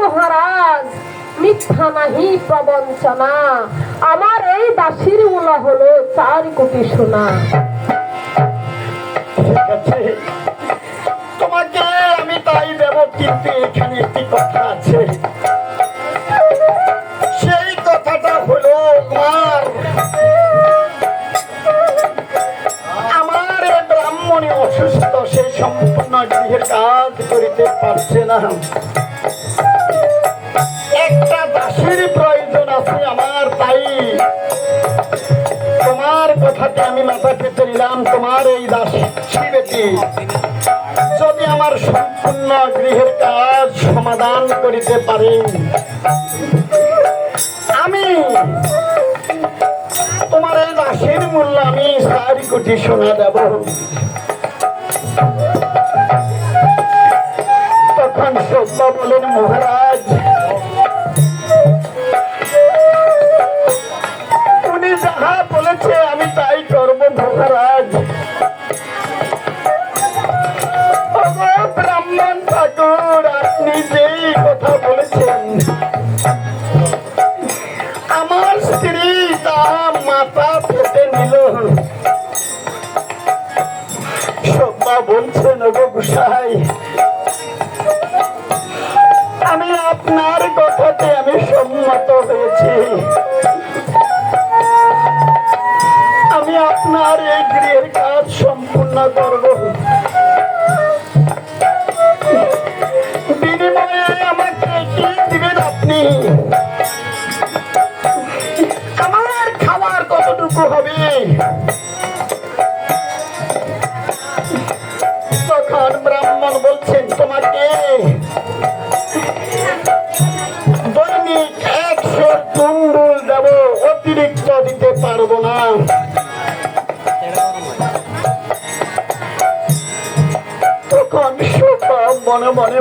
মহারাজ, মিথ্যা নাহি প্রবঞ্চনা। আমার এই দাসির উলা হলো চার কোটি সোনা। তোমাকে আমি তাই দেব কিন্তু এখানে একটি কথা আছে। গৃহের কাজ করিতে পারছে না। একটা দাসের প্রয়োজন আছে আমার তাই। তোমার কথাতে আমি মাথা পেতে নিলাম, তোমার এই দাসী যদি আমার সম্পূর্ণ গৃহের কাজ সমাধান করিতে পারে, আমি তোমার এই দাসের মূল্য আমি চার কোটি সোনা দেব। তখন সত্য বলেন মহারাজ আমি আপনার এই গৃহের কাজ সম্পূর্ণ করব। বিনিময়ে আপনি? আমার কতটুকু হবে?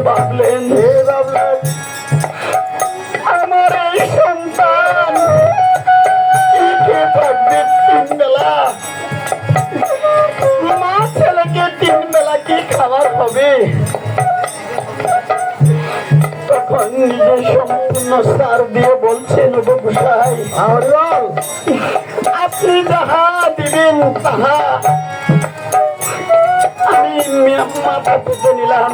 মনে হে ভাবলেন আমার এই সন্তান থাকবে তিন বেলা মা ছেলেকে তিন বেলা কি খাবার হবে? তখন নিজে সম্পূর্ণ সার দিয়ে বলছেন গোসাই আপনি যাহা দিবেন তাহা আমি মাথা পেতে নিলাম।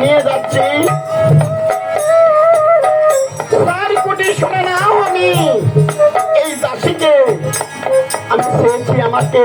নিয়ে যাচ্ছি। চার কোটি শুনে নাও আমি। এই দাসীকে আমি চেয়েছি আমাকে।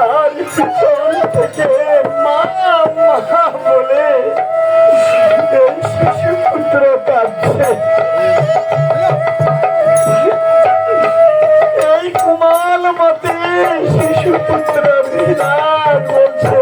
আর পিছন থেকে মা মা বলে এই শিশু পুত্র বিরাট বলছে।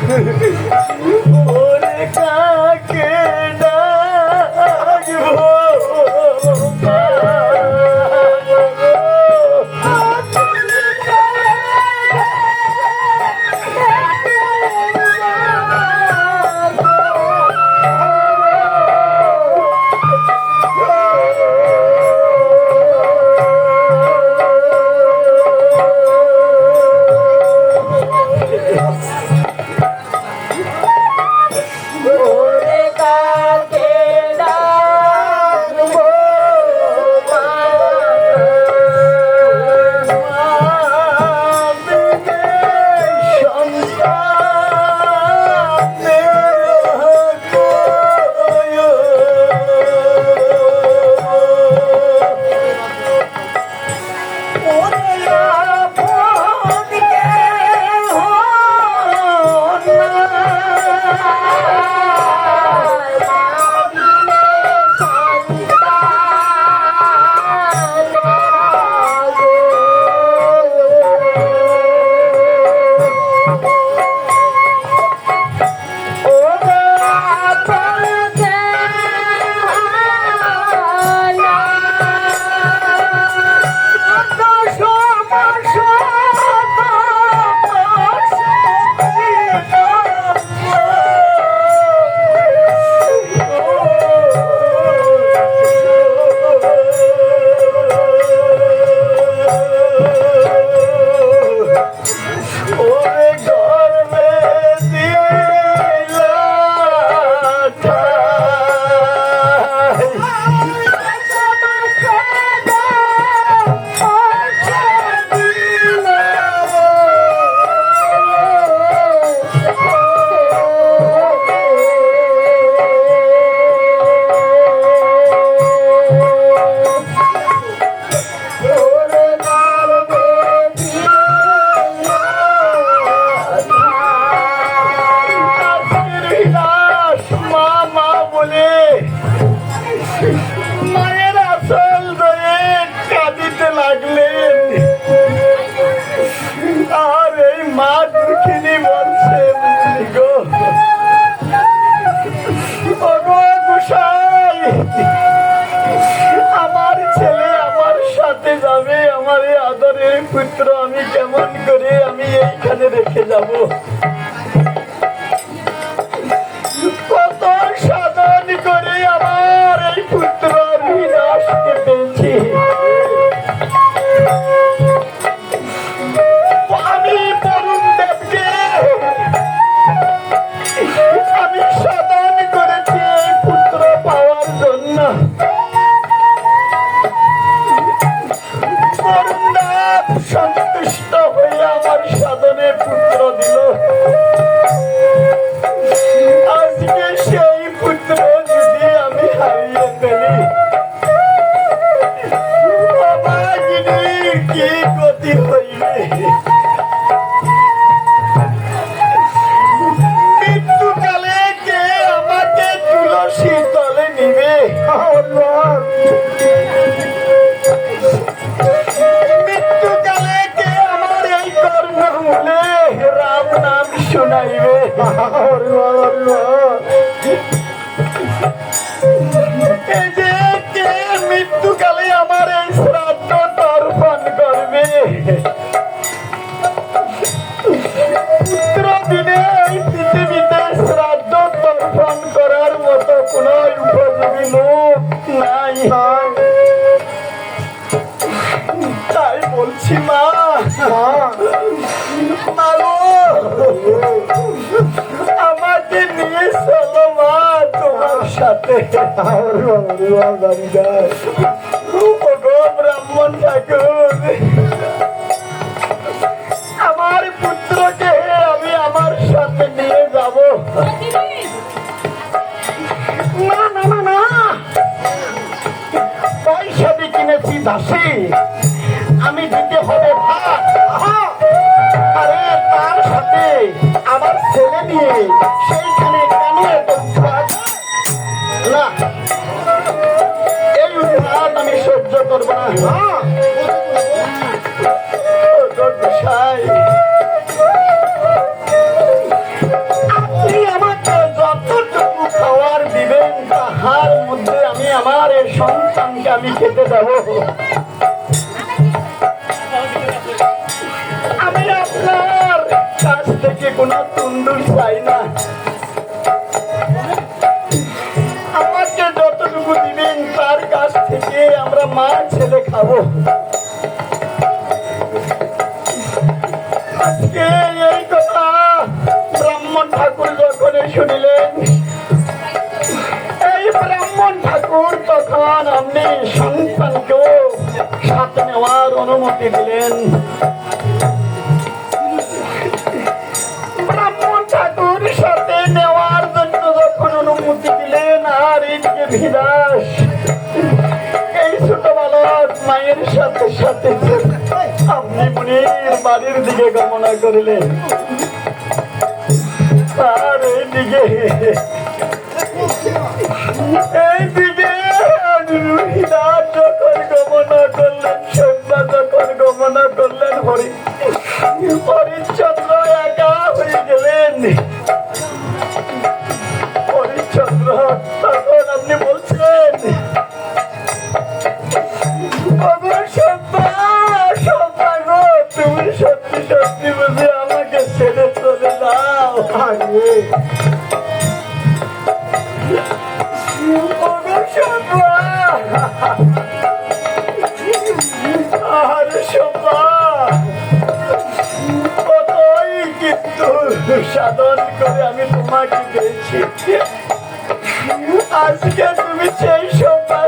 ওরে কাকে আদরের পুত্র, আমি কেমন করে আমি এইখানে রেখে যাব? কত সাধন করে আমার এই পুত্র বিনাশ পেয়েছি কি আমাকে নিয়ে চলো মা, তোমার সাথে। ওগো ব্রাহ্মণ ঠাকুর, আমার পুত্রকে আমি আমার সাথে নিয়ে যাব। না না না। পয়সা দিয়ে কিনেছি দাসী। সেইখানে কেন না এই উৎপাত আমি সহ্য করব না। গোসাই, আপনি আমাকে যতটুকু খাওয়ার দিবেন তাহার মধ্যে আমি আমার এই সন্তানকে আমি খেতে দেব। কাছ থেকে কোনো তুন্দুর চাই না। আমাকে যতটুকু দিবেন, তার কাছ থেকে আমরা মা ছেলে খাব। এই কথা ব্রাহ্মণ ঠাকুর যখন শুনিলেন, এই ব্রাহ্মণ ঠাকুর তখন আপনি সন্তানকেও সাথে নেওয়ার অনুমতি দিলেন। সাথে আপনি মুনির বাড়ির দিকে গমনা করিলেন। আর এইদিকে এইদিকে রুহিদাস যখন গমনা করলেন, সন্ধ্যা যখন গমনা করলেন, হরি হরিশ্চন্দ্র একা হয়ে গেলেন। হরিশ্চন্দ্র তখন কিন্তু সাধন করে আমি তোমাকে পেয়েছি আজকে তুমি সেই সব্বা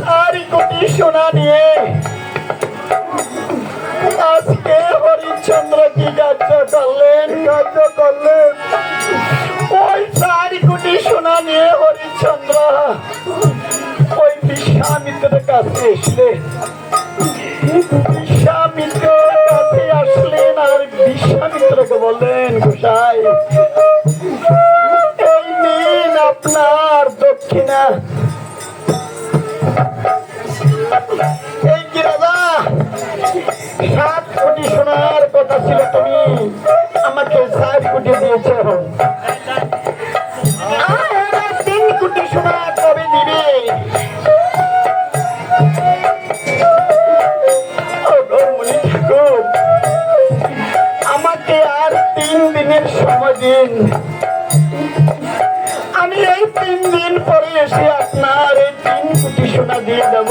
সারি কোটি নিয়ে। আজকে হরিশ্চন্দ্র কি কার্য করলেন? কার্য করলেন। ওই সারি কোটি সোনা নিয়ে হরিশ্চন্দ্র। ওই বিশ্বামিত্রের কাছে এসলে বিশ্বামিত্রের কাছে আসলেন আর বিশ্বামিত্রকে বললেন, গোসাই, এই নিন আপনার দক্ষিণা। সাত কোটি সোনার কথা ছিল তুমি। আমাকে সাত কোটি দিয়েছ। তিন কোটি সোনা কবে দিবে আমাকে আর তিন দিনের সময় দিন। আমি এই তিন দিন পরে এসে আপনার এই তিন কোটি সোনা দিয়ে দেব।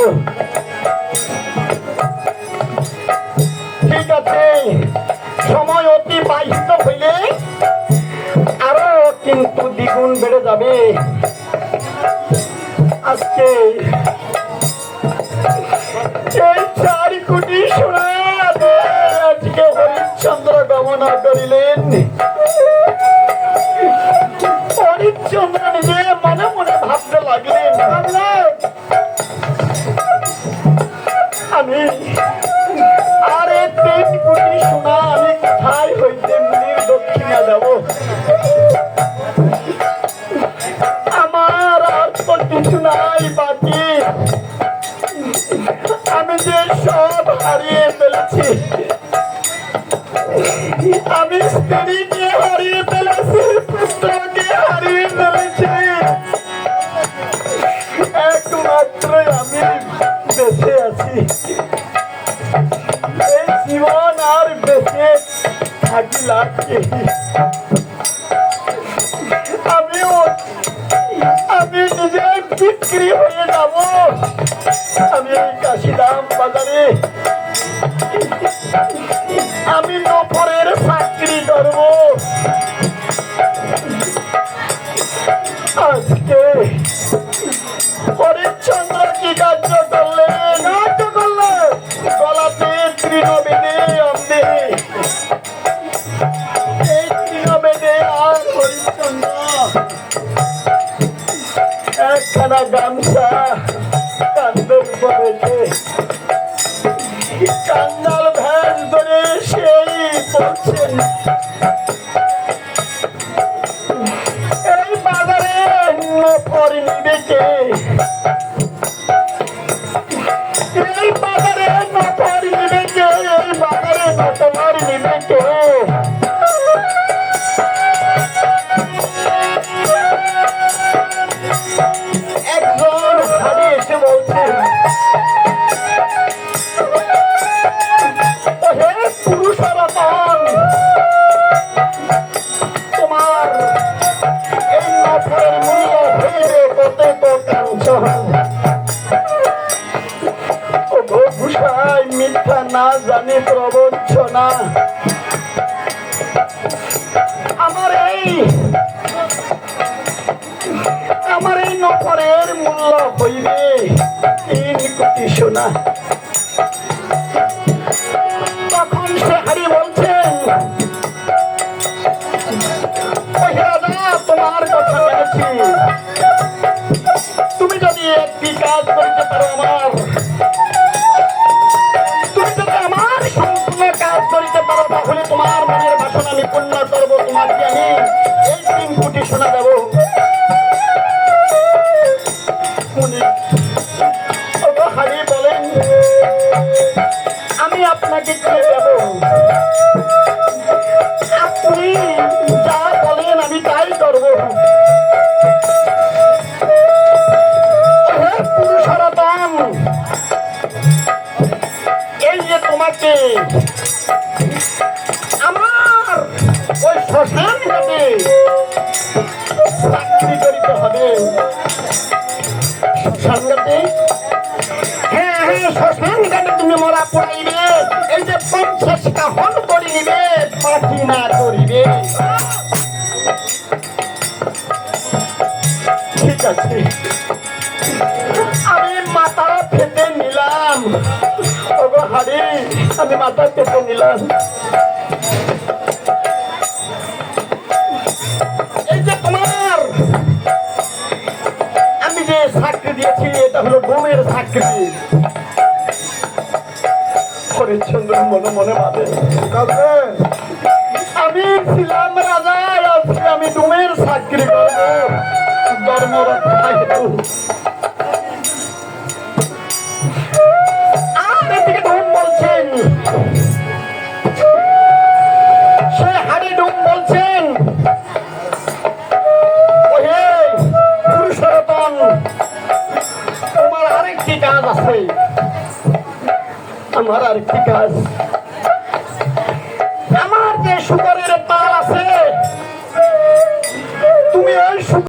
ঠিক আছে, সময় অতি অতিবাহিত হইলে আরও কিন্তু দ্বিগুণ বেড়ে যাবে। আজকে এই চারি কোটি সোনা আজকে হরিশ্চন্দ্র গমনা করিলেন। মনে মনে ভাবতে আমি আমার আর কিছু আমি যে সব হারিয়ে ফেলেছি আমি স্ত্রীকে Thank you. জানি প্রবঞ্চনা। আমার এই আমার এই নফরের মূল্য হইবে তিন কোটি সোনা হারি বলেন আমি আপনাকে কি দেব আপনি যা বলেন আমি তাই করব। এই যে করে নিবে ঠিক আছে। আমি মাথা পেতে নিলাম। ওগো হারি আমি মাথা পেতে নিলাম। এই যে তোমার যে দিয়েছি, এটা হলো চাকরি হরিশ্চন্দ্র মনে মনে ভাবে আমি ছিলাম রাজা আজকে আমি ডুমের চাকরি করব। ধর্ম রক্ষা হেতু